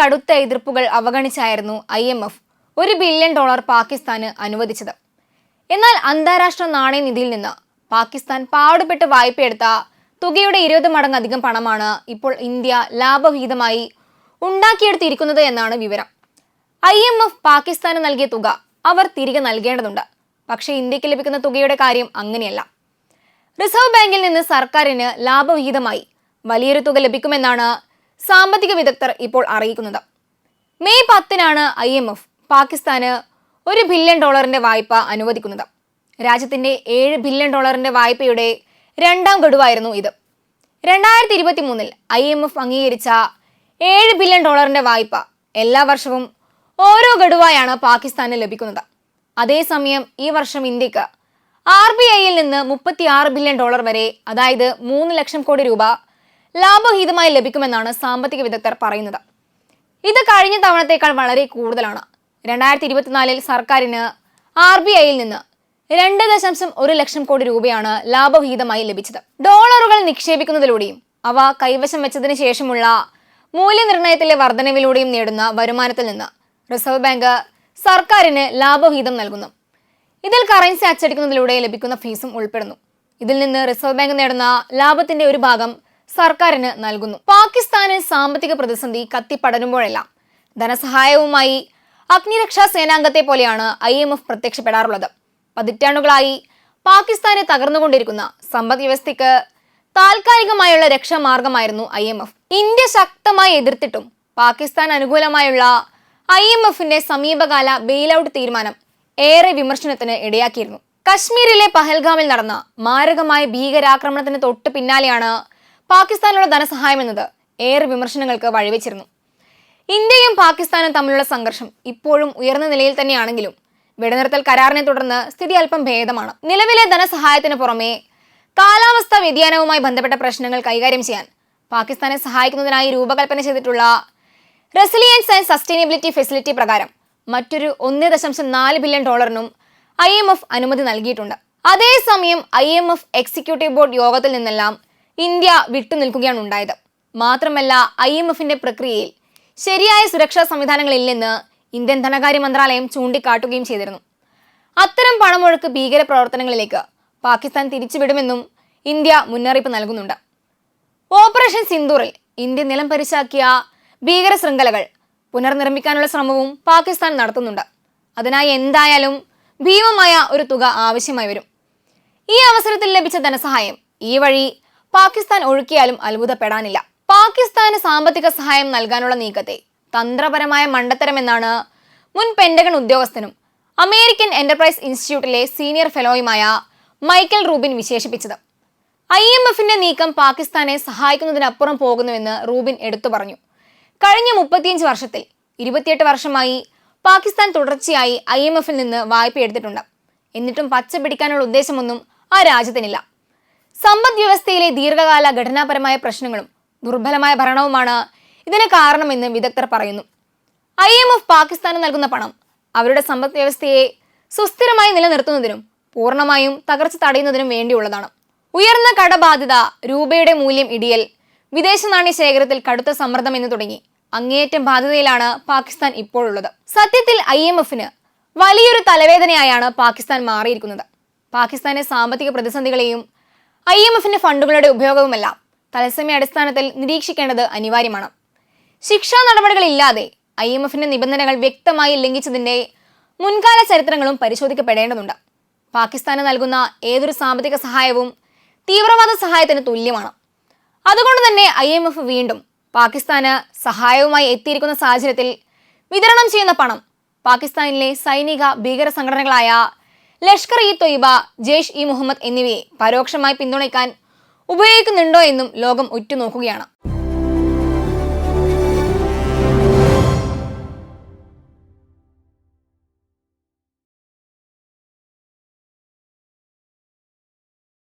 കടുത്ത എതിർപ്പുകൾ അവഗണിച്ചായിരുന്നു ഐ എം എഫ് ഒരു ബില്യൺ ഡോളർ പാകിസ്ഥാന് അനുവദിച്ചത്. എന്നാൽ അന്താരാഷ്ട്ര നാണയനിധിയിൽ നിന്ന് പാകിസ്ഥാൻ പാടുപെട്ട് വായ്പയെടുത്ത തുകയുടെ ഇരുപത് മടങ്ങ് അധികം പണമാണ് ഇപ്പോൾ ഇന്ത്യ ലാഭവിഹിതമായി ഉണ്ടാക്കിയെടുത്തിരിക്കുന്നത് എന്നാണ് വിവരം. ഐ എം എഫ് പാകിസ്ഥാന് നൽകിയ തുക അവർ തിരികെ നൽകേണ്ടതുണ്ട്. പക്ഷേ ഇന്ത്യയ്ക്ക് ലഭിക്കുന്ന തുകയുടെ കാര്യം അങ്ങനെയല്ല. റിസർവ് ബാങ്കിൽ നിന്ന് സർക്കാരിന് ലാഭവിഹിതമായി വലിയൊരു തുക ലഭിക്കുമെന്നാണ് സാമ്പത്തിക വിദഗ്ധർ ഇപ്പോൾ അറിയിക്കുന്നത്. മെയ് പത്തിനാണ് ഐ എം എഫ് പാകിസ്ഥാന് ഒരു ബില്യൺ ഡോളറിന്റെ വായ്പ അനുവദിക്കുന്നത്. രാജ്യത്തിന്റെ ഏഴ് ബില്യൺ ഡോളറിന്റെ വായ്പയുടെ രണ്ടാം ഗഡുവായിരുന്നു ഇത്. രണ്ടായിരത്തി ഇരുപത്തി മൂന്നിൽ ഐ എം എഫ് അംഗീകരിച്ച ഏഴ് ബില്യൺ ഡോളറിന്റെ വായ്പ എല്ലാ വർഷവും ഓരോ ഗഡുവായാണ് പാകിസ്ഥാന് ലഭിക്കുന്നത്. അതേസമയം ഈ വർഷം ഇന്ത്യയ്ക്ക് ആർ ബി ഐയിൽ നിന്ന് മുപ്പത്തി ആറ് ബില്യൺ ഡോളർ വരെ അതായത് മൂന്ന് ലക്ഷം കോടി രൂപ ലാഭഹിതമായി ലഭിക്കുമെന്നാണ് സാമ്പത്തിക വിദഗ്ധർ പറയുന്നത്. ഇത് കഴിഞ്ഞ തവണത്തേക്കാൾ വളരെ കൂടുതലാണ്. രണ്ടായിരത്തി ഇരുപത്തിനാലിൽ സർക്കാരിന് ആർ ബി ഐയിൽ നിന്ന് രണ്ട് ദശാംശം ഒരു ലക്ഷം കോടി രൂപയാണ് ലാഭവിഹിതമായി ലഭിച്ചത്. ഡോളറുകൾ നിക്ഷേപിക്കുന്നതിലൂടെയും അവ കൈവശം വെച്ചതിന് ശേഷമുള്ള മൂല്യനിർണയത്തിലെ വർധനവിലൂടെയും നേടുന്ന വരുമാനത്തിൽ നിന്ന് റിസർവ് ബാങ്ക് സർക്കാരിന് ലാഭവിഹിതം നൽകുന്നു. ഇതിൽ കറൻസി അച്ചടിക്കുന്നതിലൂടെ ലഭിക്കുന്ന ഫീസും ഉൾപ്പെടുന്നു. ഇതിൽ നിന്ന് റിസർവ് ബാങ്ക് നേടുന്ന ലാഭത്തിന്റെ ഒരു ഭാഗം സർക്കാരിന് നൽകുന്നു. പാകിസ്ഥാന് സാമ്പത്തിക പ്രതിസന്ധി കത്തിപ്പടരുമ്പോഴെല്ലാം ധനസഹായവുമായി അഗ്നിരക്ഷാ സേനാംഗത്തെ പോലെയാണ് ഐ എം എഫ് പ്രത്യക്ഷപ്പെടാറുള്ളത്. പതിറ്റാണ്ടുകളായി പാകിസ്ഥാനെ തകർന്നുകൊണ്ടിരിക്കുന്ന സമ്പദ് വ്യവസ്ഥയ്ക്ക് താൽക്കാലികമായുള്ള രക്ഷാമാർഗമായിരുന്നു ഐ എം എഫ്. ഇന്ത്യ ശക്തമായി എതിർത്തിട്ടും പാകിസ്ഥാൻ അനുകൂലമായുള്ള ഐ എം എഫിന്റെ സമീപകാല ബെയിലൌട്ട് തീരുമാനം ഏറെ വിമർശനത്തിന് ഇടയാക്കിയിരുന്നു. കശ്മീരിലെ പഹൽഗാമിൽ നടന്ന മാരകമായ ഭീകരാക്രമണത്തിന് തൊട്ടു പിന്നാലെയാണ് പാകിസ്ഥാനുള്ള ധനസഹായം എന്നത് ഏറെ വിമർശനങ്ങൾക്ക് വഴിവെച്ചിരുന്നു. ഇന്ത്യയും പാകിസ്ഥാനും തമ്മിലുള്ള സംഘർഷം ഇപ്പോഴും ഉയർന്ന നിലയിൽ തന്നെയാണെങ്കിലും വെടിനിർത്തൽ കരാറിനെ തുടർന്ന് സ്ഥിതി അല്പം ഭേദമാണ്. നിലവിലെ ധനസഹായത്തിന് പുറമെ കാലാവസ്ഥാ വ്യതിയാനവുമായി ബന്ധപ്പെട്ട പ്രശ്നങ്ങൾ കൈകാര്യം ചെയ്യാൻ പാകിസ്ഥാനെ സഹായിക്കുന്നതിനായി രൂപകൽപ്പന ചെയ്തിട്ടുള്ള റെസിലിയൻസ് ആൻഡ് സസ്റ്റൈനബിലിറ്റി ഫെസിലിറ്റി പ്രകാരം മറ്റൊരു ഒന്ന് ദശാംശം നാല് ബില്യൺ ഡോളറിനും ഐ എം എഫ് അനുമതി നൽകിയിട്ടുണ്ട്. അതേസമയം I M F executive board യോഗത്തിൽ നിന്നെല്ലാം ഇന്ത്യ വിട്ടുനിൽക്കുകയാണ് ഉണ്ടായത്. മാത്രമല്ല ഐ എം എഫിന്റെ പ്രക്രിയയിൽ ശരിയായ സുരക്ഷാ സംവിധാനങ്ങളില്ലെന്ന് ഇന്ത്യൻ ധനകാര്യ മന്ത്രാലയം ചൂണ്ടിക്കാട്ടുകയും ചെയ്തിരുന്നു. അത്തരം പണമൊഴുക്ക് ഭീകര പ്രവർത്തനങ്ങളിലേക്ക് പാകിസ്ഥാൻ തിരിച്ചുവിടുമെന്നും ഇന്ത്യ മുന്നറിയിപ്പ് നൽകുന്നുണ്ട്. ഓപ്പറേഷൻ സിന്ദൂറിൽ ഇന്ത്യ നിലം പരിശാക്കിയ ഭീകര ശൃംഖലകൾ പുനർനിർമ്മിക്കാനുള്ള ശ്രമവും പാകിസ്ഥാൻ നടത്തുന്നുണ്ട്. അതിനായി എന്തായാലും ഭീമമായ ഒരു തുക ആവശ്യമായി വരും. ഈ അവസരത്തിൽ ലഭിച്ച ധനസഹായം ഈ വഴി പാകിസ്ഥാൻ ഒഴുക്കിയാലും അത്ഭുതപ്പെടാനില്ല. പാകിസ്ഥാന് സാമ്പത്തിക സഹായം നൽകാനുള്ള നീക്കത്തെ തന്ത്രപരമായ മണ്ടത്തരമെന്നാണ് മുൻ പെന്റഗൺ ഉദ്യോഗസ്ഥനും അമേരിക്കൻ എന്റർപ്രൈസ് ഇൻസ്റ്റിറ്റ്യൂട്ടിലെ സീനിയർ ഫെലോയുമായ മൈക്കൽ റൂബിൻ വിശേഷിപ്പിച്ചത്. ഐ എം എഫിന്റെ നീക്കം പാകിസ്ഥാനെ സഹായിക്കുന്നതിനപ്പുറം പോകുന്നുവെന്ന് റൂബിൻ എടുത്തു പറഞ്ഞു. കഴിഞ്ഞ മുപ്പത്തിയഞ്ച് വർഷത്തിൽ ഇരുപത്തിയെട്ട് വർഷമായി പാകിസ്ഥാൻ തുടർച്ചയായി ഐ എം എഫിൽ നിന്ന് വായ്പ എടുത്തിട്ടുണ്ട് എന്നിട്ടും പച്ച പിടിക്കാനുള്ള ഉദ്ദേശമൊന്നും ആ രാജ്യത്തിനില്ല. സമ്പദ് വ്യവസ്ഥയിലെ ദീർഘകാല ഘടനാപരമായ പ്രശ്നങ്ങളും ദുർബലമായ ഭരണവുമാണ് ഇതിന് കാരണമെന്ന് വിദഗ്ധർ പറയുന്നു. ഐ എം എഫ് പാകിസ്ഥാന് നൽകുന്ന പണം അവരുടെ സമ്പദ് വ്യവസ്ഥയെ സുസ്ഥിരമായി നിലനിർത്തുന്നതിനും പൂർണമായും തകർച്ച തടയുന്നതിനും വേണ്ടിയുള്ളതാണ്. ഉയർന്ന കടബാധ്യത രൂപയുടെ മൂല്യം ഇടിയൽ വിദേശ നാണ്യ ശേഖരത്തിൽ കടുത്ത സമ്മർദ്ദം എന്ന് തുടങ്ങി അങ്ങേയറ്റം ബാധ്യതയിലാണ് പാകിസ്ഥാൻ ഇപ്പോഴുള്ളത്. സത്യത്തിൽ ഐ എം എഫിന് വലിയൊരു തലവേദനയായാണ് പാകിസ്ഥാൻ മാറിയിരിക്കുന്നത്. പാകിസ്ഥാന്റെ സാമ്പത്തിക പ്രതിസന്ധികളെയും ഐ എം എഫിന്റെ ഫണ്ടുകളുടെ ഉപയോഗവുമെല്ലാം തത്സമയ അടിസ്ഥാനത്തിൽ നിരീക്ഷിക്കേണ്ടത് അനിവാര്യമാണ്. ശിക്ഷാ നടപടികളില്ലാതെ ഐ എം എഫിന്റെ നിബന്ധനകൾ വ്യക്തമായി ലംഘിച്ചതിന്റെ മുൻകാല ചരിത്രങ്ങളും പരിശോധിക്കപ്പെടേണ്ടതുണ്ട്. പാകിസ്ഥാന് നൽകുന്ന ഏതൊരു സാമ്പത്തിക സഹായവും തീവ്രവാദ സഹായത്തിന് തുല്യമാണ്. അതുകൊണ്ട് തന്നെ ഐ എം എഫ് വീണ്ടും പാകിസ്ഥാന് സഹായവുമായി എത്തിയിരിക്കുന്ന സാഹചര്യത്തിൽ വിതരണം ചെയ്യുന്ന പണം പാകിസ്ഥാനിലെ സൈനിക ഭീകര സംഘടനകളായ ലഷ്കർ ഇ തൊയ്ബ ജെയ്ഷ് ഇ മുഹമ്മദ് എന്നിവയെ പരോക്ഷമായി പിന്തുണയ്ക്കാൻ ഉപയോഗിക്കുന്നുണ്ടോ എന്നും ലോകം ഉറ്റുനോക്കുകയാണ്.